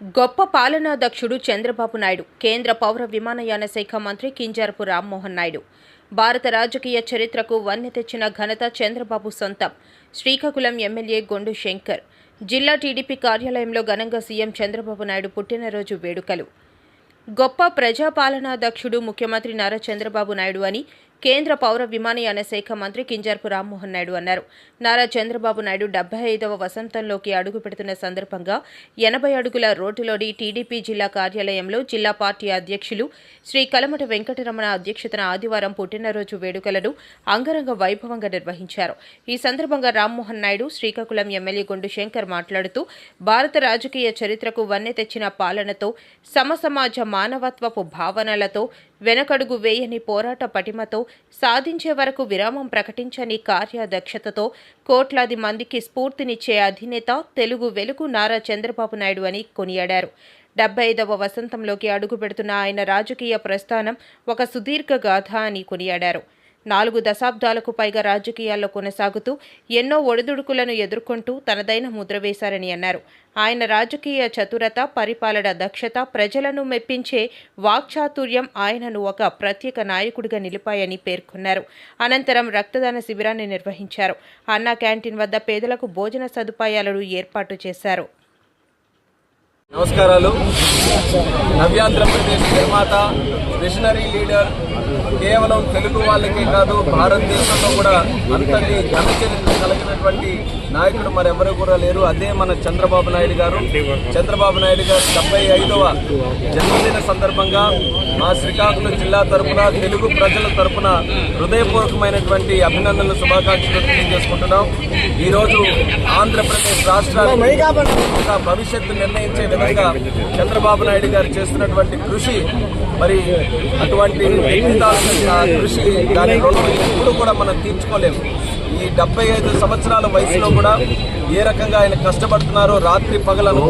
గొప్ప పాలనాధ్యక్షుడు చంద్రబాబు నాయుడు కేంద్ర పౌర విమానయాన శాఖ మంత్రి కింజారపు రామ్మోహన్ నాయుడు భారత రాజకీయ చరిత్రకు వన్నె తెచ్చిన ఘనత చంద్రబాబు సొంతం శ్రీకాకుళం ఎమ్మెల్యే గొండు శంకర్ జిల్లా టీడీపీ కార్యాలయంలో ఘనంగా సీఎం చంద్రబాబు నాయుడు పుట్టినరోజు వేడుకలు. గొప్ప ప్రజాపాలనాధ్యక్షుడు ముఖ్యమంత్రి నారా చంద్రబాబు నాయుడు అని కేంద్ర పౌర విమానయాన శాఖ మంత్రి కింజర్పు రామ్మోహన్ నాయుడు అన్నారు. నారా చంద్రబాబు నాయుడు డెబ్బై ఐదవ వసంతంలోకి అడుగు పెడుతున్న సందర్భంగా ఎనభై అడుగుల రోడ్డులోని టీడీపీ జిల్లా కార్యాలయంలో జిల్లా పార్టీ అధ్యక్షులు శ్రీ కలమట వెంకటరమణ అధ్యక్షతన ఆదివారం పుట్టినరోజు వేడుకలను అంగరంగ వైభవంగా నిర్వహించారు. ఈ సందర్భంగా రామ్మోహన్ నాయుడు శ్రీకాకుళం ఎమ్మెల్యే గుండు శంకర్ మాట్లాడుతూ భారత రాజకీయ చరిత్రకు వన్నె తెచ్చిన పాలనతో సమసమాజ మానవత్వపు భావనలతో వెనకడుగు వేయని పోరాట పటిమతో సాధించే వరకు విరామం ప్రకటించని కార్యదక్షతతో కోట్లాది మందికి స్ఫూర్తినిచ్చే అధినేత తెలుగు వెలుగు నారా చంద్రబాబు నాయుడు అని కొనియాడారు. డెబ్బై ఐదవ వసంతంలోకి అడుగుపెడుతున్న ఆయన రాజకీయ ప్రస్థానం ఒక సుదీర్ఘ గాథ అని కొనియాడారు. నాలుగు దశాబ్దాలకు పైగా రాజకీయాల్లో కొనసాగుతూ ఎన్నో ఒడిదుడుకులను ఎదుర్కొంటూ తనదైన ముద్ర వేశారని అన్నారు. ఆయన రాజకీయ చతురత పరిపాలన దక్షత ప్రజలను మెప్పించే వాక్చాతుర్యం ఆయనను ఒక ప్రత్యేక నాయకుడిగా నిలిపాయని పేర్కొన్నారు. అనంతరం రక్తదాన శిబిరాన్ని నిర్వహించారు. అన్నా క్యాంటీన్ వద్ద పేదలకు భోజన సదుపాయాలను ఏర్పాటు చేశారు. నమస్కారాలు. నవ్యాంధ్రప్రదేశ్ నిర్మాత మిషనరీ లీడర్ కేవలం తెలుగు వాళ్ళకే కాదు భారతదేశంలో కూడా అంతటి ఘన చరిత్ర కలిగినటువంటి నాయకుడు మరెవరు కూడా లేరు. అదే మన చంద్రబాబు నాయుడు గారు. చంద్రబాబు నాయుడు గారు డెబ్బై ఐదవ జన్మదిన సందర్భంగా మా శ్రీకాకుళం జిల్లా తరపున తెలుగు ప్రజల తరపున హృదయపూర్వకమైనటువంటి అభినందనలు శుభాకాంక్షలు తెలియజేసుకుంటున్నాం. ఈరోజు ఆంధ్రప్రదేశ్ రాష్ట్రానికి భవిష్యత్తు నిర్ణయించే విధంగా చంద్రబాబు నాయుడు గారు చేస్తున్నటువంటి కృషి మరి అటువంటి కృషి దాని రుణం ఎప్పుడు కూడా మనం తీర్చుకోలేము. ఈ డెబ్బై ఐదు సంవత్సరాల వయసులో కూడా ఏ రకంగా ఆయన కష్టపడుతున్నారో రాత్రి పగలను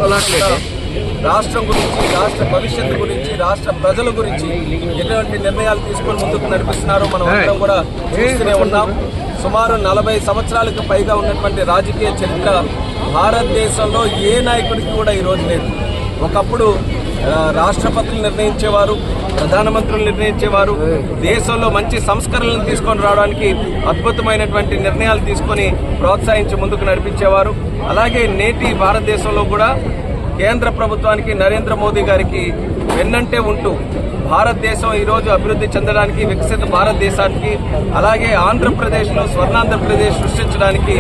రాష్ట్రం గురించి రాష్ట్ర భవిష్యత్తు గురించి రాష్ట్ర ప్రజల గురించి ఎటువంటి నిర్ణయాలు తీసుకొని ముందుకు నడిపిస్తున్నారో మనం అందరం కూడా చూస్తూనే ఉన్నాం. సుమారు నలభై సంవత్సరాలకు పైగా ఉన్నటువంటి రాజకీయ చరిత్ర భారతదేశంలో ఏ నాయకుడికి కూడా ఈరోజు లేదు. ఒకప్పుడు రాష్ట్రపతులు నిర్ణయించేవారు ప్రధానమంత్రులు నిర్ణయించేవారు దేశంలో మంచి సంస్కరణలను తీసుకొని రావడానికి అద్భుతమైనటువంటి నిర్ణయాలు తీసుకొని ప్రోత్సహించి ముందుకు నడిపించేవారు. అలాగే నేటి భారతదేశంలో కూడా కేంద్ర ప్రభుత్వానికి నరేంద్ర మోదీ గారికి వెన్నంటే ఉంటూ భారతదేశం ఈరోజు అభివృద్ధి చెందడానికి వికసిత భారతదేశానికి అలాగే ఆంధ్రప్రదేశ్లో స్వర్ణాంధ్రప్రదేశ్ సృష్టించడానికి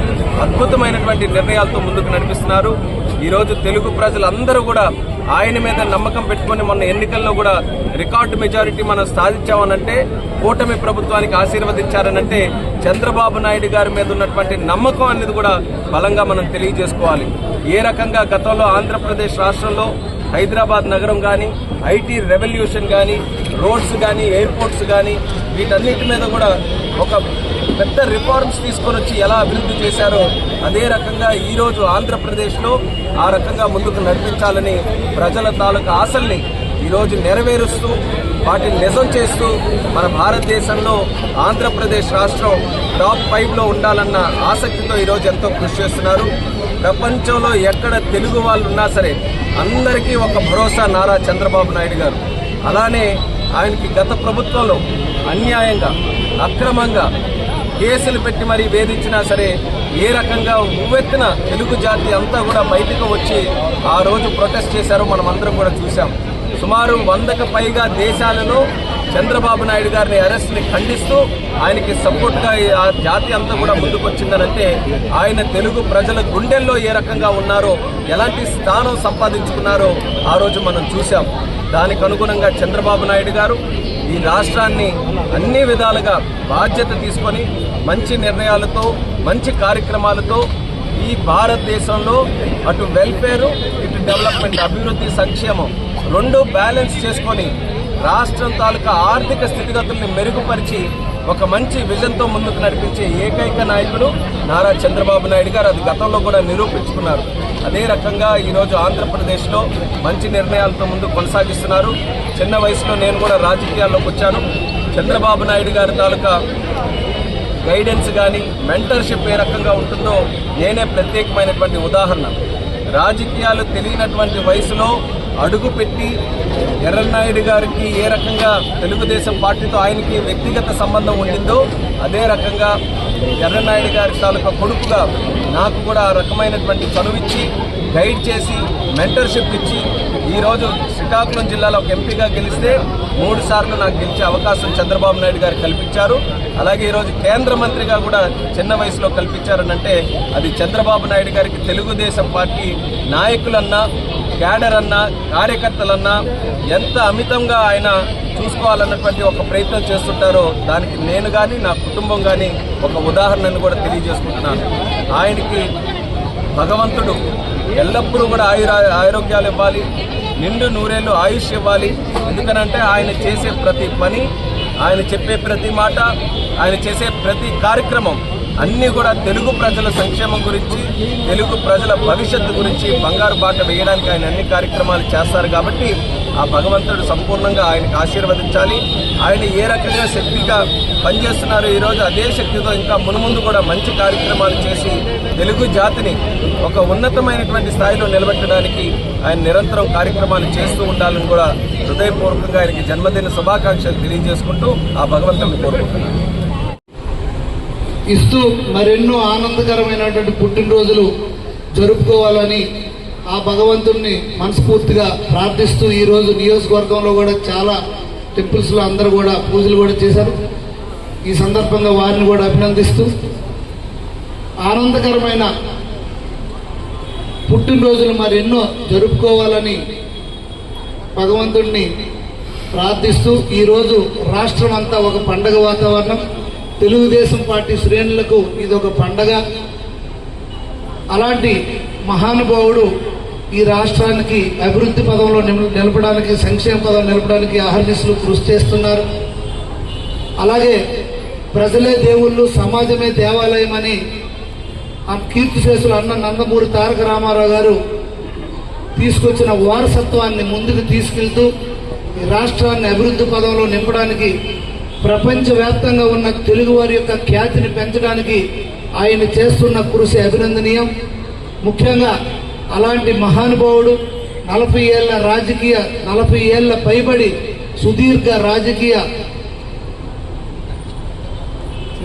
అద్భుతమైనటువంటి నిర్ణయాలతో ముందుకు నడిపిస్తున్నారు. ఈరోజు తెలుగు ప్రజలందరూ కూడా ఆయన మీద నమ్మకం పెట్టుకుని మొన్న ఎన్నికల్లో కూడా రికార్డు మెజారిటీ మనం సాధించామనంటే కూటమి ప్రభుత్వానికి ఆశీర్వదించారనంటే చంద్రబాబు నాయుడు గారి మీద ఉన్నటువంటి నమ్మకం అనేది కూడా బలంగా మనం తెలియజేసుకోవాలి. ఏ రకంగా గతంలో ఆంధ్రప్రదేశ్ రాష్ట్రంలో హైదరాబాద్ నగరం కానీ ఐటీ రెవల్యూషన్ కానీ రోడ్స్ కానీ ఎయిర్పోర్ట్స్ కానీ వీటన్నిటి మీద కూడా ఒక పెద్ద రిఫార్మ్స్ తీసుకొని వచ్చి ఎలా అభివృద్ధి చేశారో అదే రకంగా ఈరోజు ఆంధ్రప్రదేశ్లో ఆ రకంగా ముందుకు నడిపించాలని ప్రజల తాలూకు ఆశల్ని ఈరోజు నెరవేరుస్తూ వాటిని నిజం చేస్తూ మన భారతదేశంలో ఆంధ్రప్రదేశ్ రాష్ట్రం టాప్ ఫైవ్లో ఉండాలన్న ఆసక్తితో ఈరోజు ఎంతో కృషి చేస్తున్నారు. ప్రపంచంలో ఎక్కడ తెలుగు వాళ్ళు ఉన్నా సరే అందరికీ ఒక భరోసా నారా చంద్రబాబు నాయుడు గారు. అలానే ఆయనకి గత ప్రభుత్వంలో అన్యాయంగా అక్రమంగా కేసులు పెట్టి మరీ వేధించినా సరే ఏ రకంగా ఉవ్వెత్తిన తెలుగు జాతి అంతా కూడా బయటకు వచ్చి ఆ రోజు ప్రొటెస్ట్ చేశారో మనం అందరం కూడా చూసాం సుమారు వందకు పైగా దేశాలలో చంద్రబాబు నాయుడు గారిని అరెస్ట్ని ఖండిస్తూ ఆయనకి సపోర్ట్గా ఆ జాతి అంతా కూడా ముందుకొచ్చిందనంటే ఆయన తెలుగు ప్రజల గుండెల్లో ఏ రకంగా ఉన్నారో ఎలాంటి స్థానం సంపాదించుకున్నారో ఆ రోజు మనం చూసాం దానికి అనుగుణంగా చంద్రబాబు నాయుడు గారు ఈ రాష్ట్రాన్ని అన్ని విధాలుగా బాధ్యత తీసుకొని మంచి నిర్ణయాలతో మంచి కార్యక్రమాలతో ఈ భారతదేశంలో అటు వెల్ఫేర్ ఇటు డెవలప్మెంట్ అభివృద్ధి సంక్షేమం రెండు బ్యాలెన్స్ చేసుకొని రాష్ట్రం తాలూకా ఆర్థిక స్థితిగతుల్ని మెరుగుపరిచి ఒక మంచి విజన్తో ముందుకు నడిపించే ఏకైక నాయకుడు నారా చంద్రబాబు నాయుడు గారు అది గతంలో కూడా నిరూపించుకున్నారు. అదే రకంగా ఈరోజు ఆంధ్రప్రదేశ్లో మంచి నిర్ణయాలతో ముందు కొనసాగిస్తున్నారు. చిన్న వయసులో నేను కూడా రాజకీయాల్లోకి వచ్చాను. చంద్రబాబు నాయుడు గారి తాలూకా గైడెన్స్ కానీ మెంటర్షిప్ ఏ రకంగా ఉంటుందో నేనే ప్రత్యేకమైనటువంటి ఉదాహరణ. రాజకీయాలు తెలియనటువంటి వయసులో అడుగుపెట్టి ఎర్రన్నాయుడు గారికి ఏ రకంగా తెలుగుదేశం పార్టీతో ఆయనకి వ్యక్తిగత సంబంధం ఉండిందో అదే రకంగా ఎర్రన్నాయుడు గారి తాలూకా కొడుకుగా నాకు కూడా ఆ రకమైనటువంటి చనువిచ్చి గైడ్ చేసి మెంటర్షిప్ ఇచ్చి ఈరోజు శ్రీకాకుళం జిల్లాలో ఒక ఎంపీగా గెలిస్తే మూడు సార్లు నాకు గెలిచే అవకాశం చంద్రబాబు నాయుడు గారు కల్పించారు. అలాగే ఈరోజు కేంద్ర మంత్రిగా కూడా చిన్న వయసులో కల్పించారనంటే అది చంద్రబాబు నాయుడు గారికి తెలుగుదేశం పార్టీ నాయకులన్నా క్యాడర్ అన్నా కార్యకర్తలన్నా ఎంత అమితంగా ఆయన చూసుకోవాలన్నటువంటి ఒక ప్రయత్నం చేస్తుంటారో దానికి నేను కానీ నా కుటుంబం కానీ ఒక ఉదాహరణను కూడా తెలియజేసుకుంటున్నాను. ఆయనకి భగవంతుడు ఎల్లప్పుడూ కూడా ఆయుర ఆరోగ్యాలు ఇవ్వాలి నిండు నూరేళ్ళు ఆయుష్ ఇవ్వాలి. ఎందుకనంటే ఆయన చేసే ప్రతి పని ఆయన చెప్పే ప్రతి మాట ఆయన చేసే ప్రతి కార్యక్రమం అన్నీ కూడా తెలుగు ప్రజల సంక్షేమం గురించి తెలుగు ప్రజల భవిష్యత్తు గురించి బంగారు బాట వేయడానికి ఆయన అన్ని కార్యక్రమాలు చేస్తారు కాబట్టి ఆ భగవంతుడు సంపూర్ణంగా ఆయనకు ఆశీర్వదించాలి. ఆయన ఏ రకంగా శక్తిగా పనిచేస్తున్నారో ఈరోజు అదే శక్తితో ఇంకా మునుముందు కూడా మంచి కార్యక్రమాలు చేసి తెలుగు జాతిని ఒక ఉన్నతమైనటువంటి స్థాయిలో నిలబెట్టడానికి ఆయన నిరంతరం కార్యక్రమాలు చేస్తూ ఉండాలని కూడా హృదయపూర్వకంగా ఆయనకి జన్మదిన శుభాకాంక్షలు తెలియజేసుకుంటూ ఆ భగవంతుని కోరుకుంటున్నాను. ఇస్తూ మరెన్నో ఆనందకరమైనటువంటి పుట్టినరోజులు జరుపుకోవాలని ఆ భగవంతుణ్ణి మనస్ఫూర్తిగా ప్రార్థిస్తూ ఈరోజు నియోజకవర్గంలో కూడా చాలా టెంపుల్స్లో అందరూ కూడా పూజలు కూడా చేశారు. ఈ సందర్భంగా వారిని కూడా అభినందిస్తూ ఆనందకరమైన పుట్టినరోజులు మరెన్నో జరుపుకోవాలని భగవంతుణ్ణి ప్రార్థిస్తూ ఈరోజు రాష్ట్రం అంతా ఒక పండగ వాతావరణం. తెలుగుదేశం పార్టీ శ్రేణులకు ఇది ఒక పండగ. అలాంటి మహానుభావుడు ఈ రాష్ట్రానికి అభివృద్ధి పదంలో నిలపడానికి సంక్షేమ పదం నిలపడానికి అహర్నిశలు కృషి చేస్తున్నారు. అలాగే ప్రజలే దేవుళ్ళు సమాజమే దేవాలయం అని ఆ కీర్తిశేషులు అన్న నందమూరి తారక రామారావు గారు తీసుకొచ్చిన వారసత్వాన్ని ముందుకు తీసుకెళ్తూ ఈ రాష్ట్రాన్ని అభివృద్ధి పదంలో నింపడానికి ప్రపంచవ్యాప్తంగా ఉన్న తెలుగు వారి యొక్క ఖ్యాతిని పెంచడానికి ఆయన చేస్తున్న కృషి అభినందనీయం. ముఖ్యంగా అలాంటి మహానుభావుడు నలభై ఏళ్ళ రాజకీయ నలభై ఏళ్ళ పైబడి సుదీర్ఘ రాజకీయ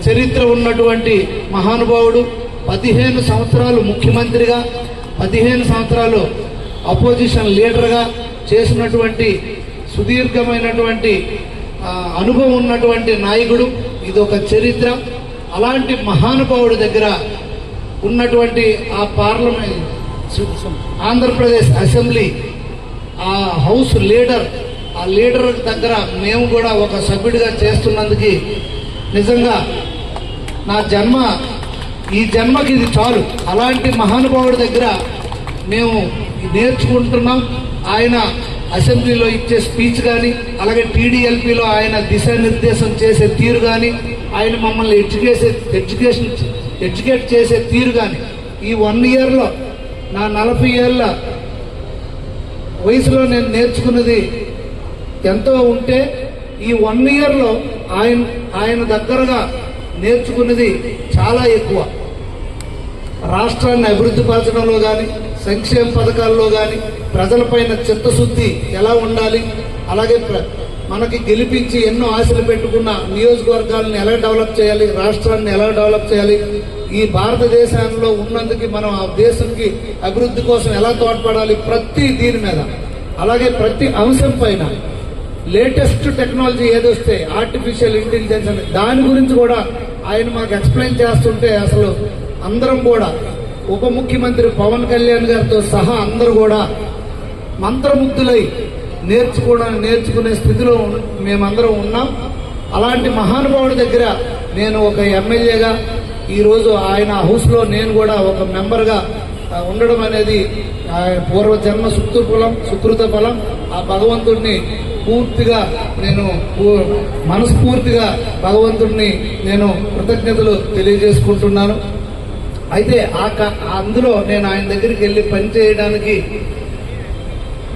చరిత్ర ఉన్నటువంటి మహానుభావుడు పదిహేను సంవత్సరాలు ముఖ్యమంత్రిగా పదిహేను సంవత్సరాలు అపోజిషన్ లీడర్గా చేసినటువంటి సుదీర్ఘమైనటువంటి అనుభవం ఉన్నటువంటి నాయకుడు ఇది ఒక చరిత్ర. అలాంటి మహానుభావుడి దగ్గర ఉన్నటువంటి ఆ పార్లమెంట్ ఆంధ్రప్రదేశ్ అసెంబ్లీ ఆ హౌస్ లీడర్ ఆ లీడర్ దగ్గర మేము కూడా ఒక సభ్యుడిగా చేస్తున్నందుకు నిజంగా నా జన్మ ఈ జన్మకి ఇది చాలు. అలాంటి మహానుభావుడి దగ్గర మేము నేర్చుకుంటున్నాం. ఆయన అసెంబ్లీలో ఇచ్చే స్పీచ్ కానీ అలాగే టీడీఎల్పీలో ఆయన దిశానిర్దేశం చేసే తీరు కానీ ఆయన మమ్మల్ని ఎడ్యుకేషన్ ఎడ్యుకేషన్ ఎడ్యుకేట్ చేసే తీరు కానీ ఈ వన్ ఇయర్లో నా నలభై ఏళ్ళ వయసులో నేను నేర్చుకున్నది ఎంతో ఉంటే ఈ వన్ ఇయర్లో ఆయన ఆయన దగ్గరగా నేర్చుకున్నది చాలా ఎక్కువ. రాష్ట్రాన్ని అభివృద్ధి పరచడంలో కానీ సంక్షేమ పథకాల్లో కానీ ప్రజలపైన చిత్తశుద్ధి ఎలా ఉండాలి? అలాగే ప్ర- మనకి గెలిపించి ఎన్నో ఆశలు పెట్టుకున్న నియోజకవర్గాలను ఎలా డెవలప్ చేయాలి? రాష్ట్రాన్ని ఎలా డెవలప్ చేయాలి? ఈ భారతదేశంలో ఉన్నందుకు మనం ఆ దేశంకి అభివృద్ధి కోసం ఎలా తోడ్పడాలి? ప్రతి దీని మీద. అలాగే ప్రతి అంశం పైన లేటెస్ట్ టెక్నాలజీ ఏదొస్తే ఆర్టిఫిషియల్ ఇంటెలిజెన్స్ అని దాని గురించి కూడా ఆయన మాకు ఎక్స్ప్లెయిన్ చేస్తుంటే అసలు అందరం కూడా ఉప ముఖ్యమంత్రి పవన్ కళ్యాణ్ గారితో సహా అందరూ కూడా మంత్రముగ్ధులై నేర్చుకోవడం నేర్చుకునే స్థితిలో మేమందరం ఉన్నాం. అలాంటి మహానుభావుడి దగ్గర నేను ఒక ఎమ్మెల్యేగా ఈరోజు ఆయన హౌస్లో నేను కూడా ఒక మెంబర్గా ఉండడం అనేది ఆ, పూర్వజన్మ సుకృఫలం సుకృత ఫలం. ఆ భగవంతుడిని పూర్తిగా నేను పూ- మనస్ఫూర్తిగా భగవంతుడిని నేను కృతజ్ఞతలు తెలియజేసుకుంటున్నాను. అయితే ఆ క- అందులో నేను ఆయన దగ్గరికి వెళ్ళి పని చేయడానికి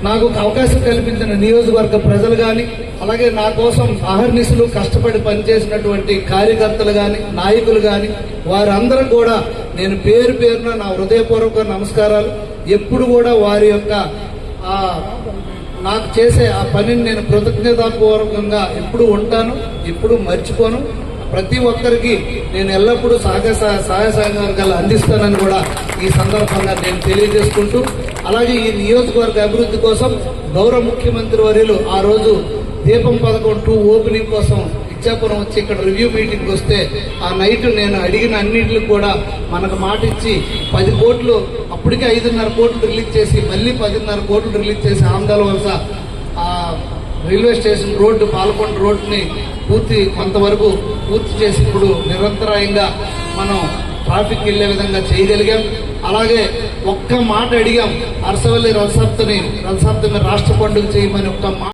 నాకు ఒక అవకాశం కల్పించిన నియోజకవర్గ ప్రజలు కానీ అలాగే నా కోసం అహర్నిశలు కష్టపడి పనిచేసినటువంటి కార్యకర్తలు కానీ నాయకులు కానీ వారందరూ కూడా నేను పేరు పేరున నా హృదయపూర్వక నమస్కారాలు. ఎప్పుడు కూడా వారి యొక్క నాకు చేసే ఆ పనిని నేను కృతజ్ఞతాపూర్వకంగా ఎప్పుడు ఉంటాను ఎప్పుడు మర్చిపోను. ప్రతి ఒక్కరికి నేను ఎల్లప్పుడూ సహకార సహాయ సహకారాలు అందిస్తానని కూడా ఈ సందర్భంగా నేను తెలియజేసుకుంటూ అలాగే ఈ నియోజకవర్గ అభివృద్ధి కోసం గౌరవ ముఖ్యమంత్రి వర్యులు ఆ రోజు దీపం పథకం టూ ఓపెనింగ్ కోసం ఇచ్చాపురం వచ్చి ఇక్కడ రివ్యూ మీటింగ్కి వస్తే ఆ నైట్ నేను అడిగిన అన్నింటికి కూడా మనకు మాట ఇచ్చి పది కోట్లు అప్పటికే ఐదున్నర కోట్లు రిలీజ్ చేసి మళ్ళీ పదిన్నర కోట్లు రిలీజ్ చేసి ఆంధ్ర వలస రైల్వే స్టేషన్ రోడ్డు పాలకొండ రోడ్డుని పూర్తి కొంతవరకు పూర్తి చేసినప్పుడు నిరంతరాయంగా మనం ట్రాఫిక్ వెళ్ళే విధంగా చేయగలిగాం. అలాగే ఒక్క మాట అడిగాం. అరసవల్లి రథసప్తని రథసప్తమి రాష్ట్ర పండుగ చేయమని ఒక్క మాట